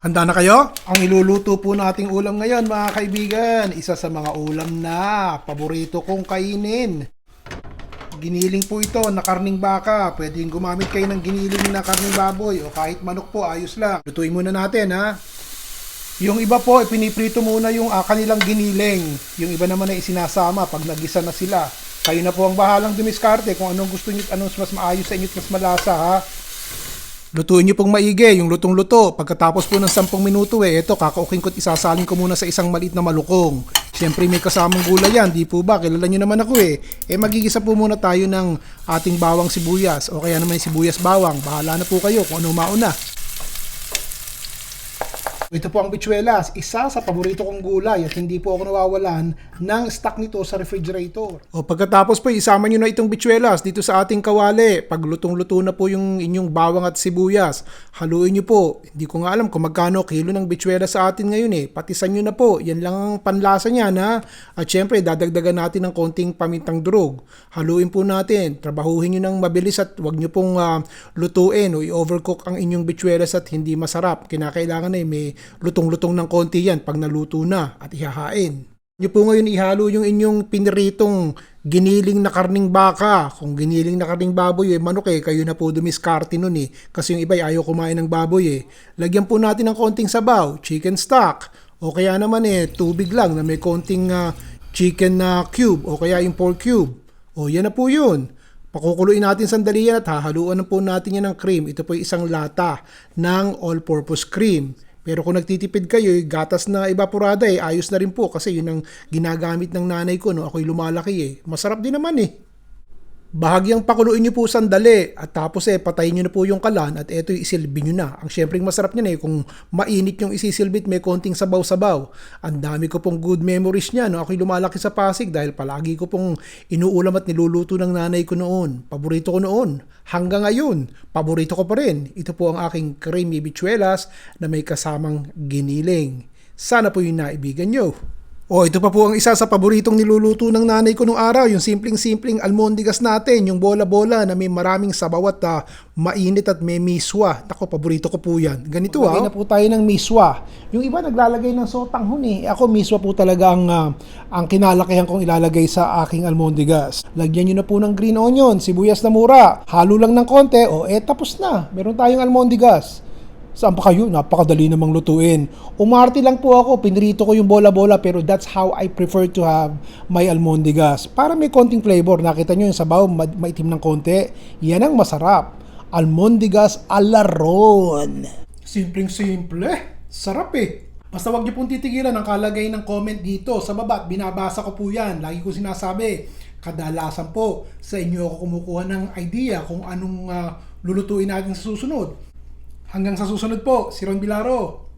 Handa na kayo? Ang iluluto po nating ulam ngayon mga kaibigan, isa sa mga ulam na paborito kong kainin. Giniling po ito na karning baka. Pwedeng gumamit kayo ng giniling na karning baboy o kahit manok po, ayos lang. Lutuin muna natin ha. Yung iba po, piniprito muna yung ah, kanilang giniling. Yung iba naman ay isinasama pag nagisa na sila. Kayo na po ang bahalang dumiskarte kung anong gusto niyo at anong mas maayos sa inyo at mas malasa ha. Lutuin niyo pong maigi, yung lutong-luto. Pagkatapos po ng 10 minuto eh, ito, kakaukin ko at isasalin ko muna sa isang maliit na malukong. Siyempre may kasamang gulay yan, di po ba? Kilala niyo naman ako eh. Eh magigisa po muna tayo ng ating bawang sibuyas o kaya naman sibuyas bawang. Bahala na po kayo kung ano mauna. Ito po ang bichuelas, isa sa paborito kong gulay at hindi po ako nawawalan ng stock nito sa refrigerator. O pagkatapos po, isama nyo na itong bichuelas dito sa ating kawali. Pag lutong-luto na po yung inyong bawang at sibuyas, haluin nyo po. Hindi ko nga alam kung magkano kilo ng bichuelas sa atin ngayon eh. Patisan nyo na po. Yan lang ang panlasa niya na. At syempre, dadagdagan natin ng konting pamintang durog. Haluin po natin. Trabahuhin nyo ng mabilis at wag nyo pong ah, lutuin o i-overcook ang inyong bichuelas at hindi masarap. Kinakailangan na eh, may lutong-lutong ng konti yan pag naluto na at ihahain. Nyo po ngayon ihalo yung inyong piniritong giniling na karning baka. Kung giniling na karning baboy, eh, manok eh, kayo na po dumiskarte nun eh. Kasi yung iba ay ayaw kumain ng baboy eh. Lagyan po natin ng konting sabaw, chicken stock. O kaya naman eh, tubig lang na may konting ah, chicken na cube o kaya yung pork cube. O yan na po yun. Pakukuluin natin sandali yan at hahaluan na po natin yan ng cream. Ito po isang lata ng all-purpose cream. Pero kung nagtitipid kayo, yung gatas na evaporada eh, ayos na rin po kasi yun ang ginagamit ng nanay ko no ako'y lumalaki eh. Masarap din naman eh. Bahagyang pakuluin nyo po sandali at tapos eh patayin nyo na po yung kalan at eto isilbi nyo na. Ang syempreng masarap niyan eh kung mainit yung isisilbit may konting sabaw-sabaw. Ang dami ko pong good memories niya no ako'y lumalaki sa Pasig dahil palagi ko pong inuulam at niluluto ng nanay ko noon. Paborito ko noon. Hanggang ngayon, paborito ko pa rin. Ito po ang aking creamy bichuelas na may kasamang giniling. Sana po yung naibigan nyo. O ito pa po ang isa sa paboritong niluluto ng nanay ko nung araw, yung simpleng-simpleng almondigas natin, yung bola-bola na may maraming sabaw at ah, mainit at may miswa. Nako, paborito ko po yan. Ganito ah. na po tayo ng miswa. Yung iba naglalagay ng sotanghon eh. Ako miswa po talaga ang, ah, ang kinalakihan kong ilalagay sa aking almondigas. Lagyan nyo na po ng green onion, sibuyas na mura. Halo lang ng konti, o eh tapos na. Meron tayong almondigas. Saan pa kayo? Napakadali namang lutuin. Umarte lang po ako, pinrito ko yung bola-bola pero that's how I prefer to have my almondigas. Para may konting flavor. Nakita nyo yung sabaw, ma- maitim ng konti. Yan ang masarap. Almondigas alaron. Simpleng-simple. Sarap eh. Basta wag niyo pong titigilan ang kalagay ng comment dito sa baba binabasa ko po yan. Lagi ko sinasabi, kadalasan po sa inyo ako kumukuha ng idea kung anong ah, lulutuin natin sa susunod. Hanggang sa susunod po, si Ron Bilaro.